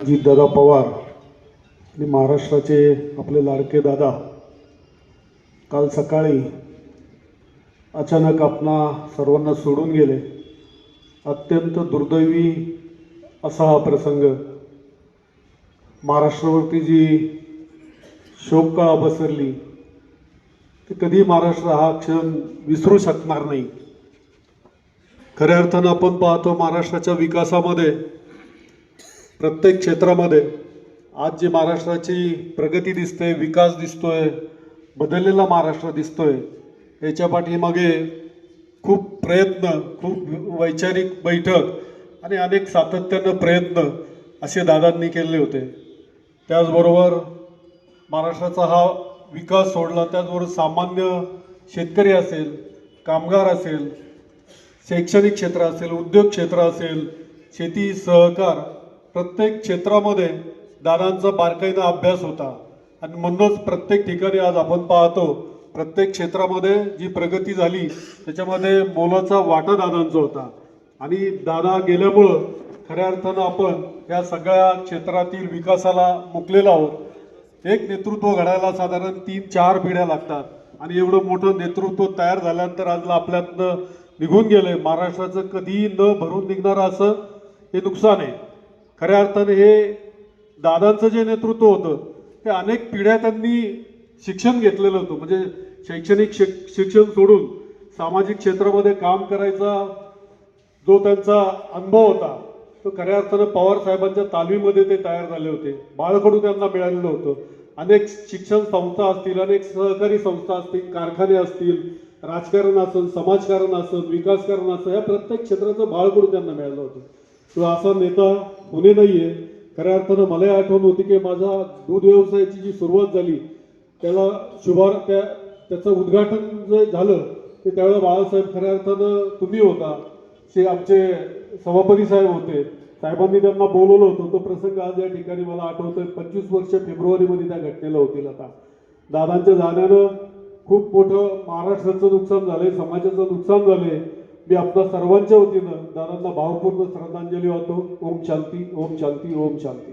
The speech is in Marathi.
अजितदादा पवार आणि महाराष्ट्राचे आपले लाडके दादा काल सकाळी अचानक आपणा सर्वांना सोडून गेले. अत्यंत दुर्दैवी असा हा प्रसंग. महाराष्ट्रावरती जी शोककाळ बसरली ती कधी महाराष्ट्र हा क्षण विसरू शकणार नाही. खऱ्या अर्थानं आपण पाहतो महाराष्ट्राच्या विकासामध्ये प्रत्येक क्षेत्रामध्ये आज जी महाराष्ट्राची प्रगती दिसते विकास दिसतोय बदललेला महाराष्ट्र दिसतोय याच्या पाठीमागे खूप प्रयत्न खूप वैचारिक बैठक आणि अनेक सातत्यानं प्रयत्न असे दादांनी केले होते. त्याचबरोबर महाराष्ट्राचा हा विकास सोडला त्याचबरोबर सामान्य शेतकरी असेल कामगार असेल शैक्षणिक क्षेत्र असेल उद्योग क्षेत्र असेल शेती सहकार प्रत्येक क्षेत्रामध्ये दादांचा बारकाईनं अभ्यास होता. आणि म्हणूनच प्रत्येक ठिकाणी आज आपण पाहतो प्रत्येक क्षेत्रामध्ये जी प्रगती झाली त्याच्यामध्ये मोलाचा वाटा दादांचा होता. आणि दादा गेल्यामुळं खऱ्या अर्थानं आपण या सगळ्या क्षेत्रातील विकासाला मुकलेलो आहोत. एक नेतृत्व घडायला साधारण तीन चार पिढ्या लागतात. आणि एवढं मोठं नेतृत्व तयार झाल्यानंतर आज आपल्यातनं निघून गेलंय. महाराष्ट्राचं कधीही न भरून निघणारं असं हे नुकसान आहे. खऱ्या अर्थाने हे दादांचं जे नेतृत्व होतं ते अनेक पिढ्या त्यांनी शिक्षण घेतलेलं होतं. म्हणजे शैक्षणिक शिक शिक्षण सोडून सामाजिक क्षेत्रामध्ये काम करायचा जो त्यांचा अनुभव होता तो खऱ्या अर्थानं पवार साहेबांच्या तालमीमध्ये ते तयार झाले होते. बाळकडू त्यांना मिळालेलं होतं. अनेक शिक्षण संस्था असतील अनेक सहकारी संस्था असतील कारखाने असतील राजकारण असेल समाजकारण असेल विकासकारण असेल या प्रत्येक क्षेत्राचं बाळकडू त्यांना मिळालं होतं. तो असा नेता होणे आहे खऱ्या अर्थानं मलाही आठवण होती की माझा दूध व्यवसायाची जी सुरुवात झाली त्याला शुभार त्या त्याचं उद्घाटन जे झालं ते त्यावेळेला बाळासाहेब खऱ्या अर्थानं तुम्ही होता. ते आमचे सभापती साहेब होते. साहेबांनी त्यांना बोलवलं होतं. तो प्रसंग आज या ठिकाणी मला आठवतोय. पंचवीस वर्ष फेब्रुवारीमध्ये त्या घटनेला होतील आता. दादांच्या जाण्यानं खूप मोठं महाराष्ट्राचं नुकसान झालंय समाजाचं नुकसान झालंय. मी आपल्या सर्वांच्या वतीनं दादांना भावपूर्ण श्रद्धांजली वाहतो. ओम शांती ओम शांती ओम शांती.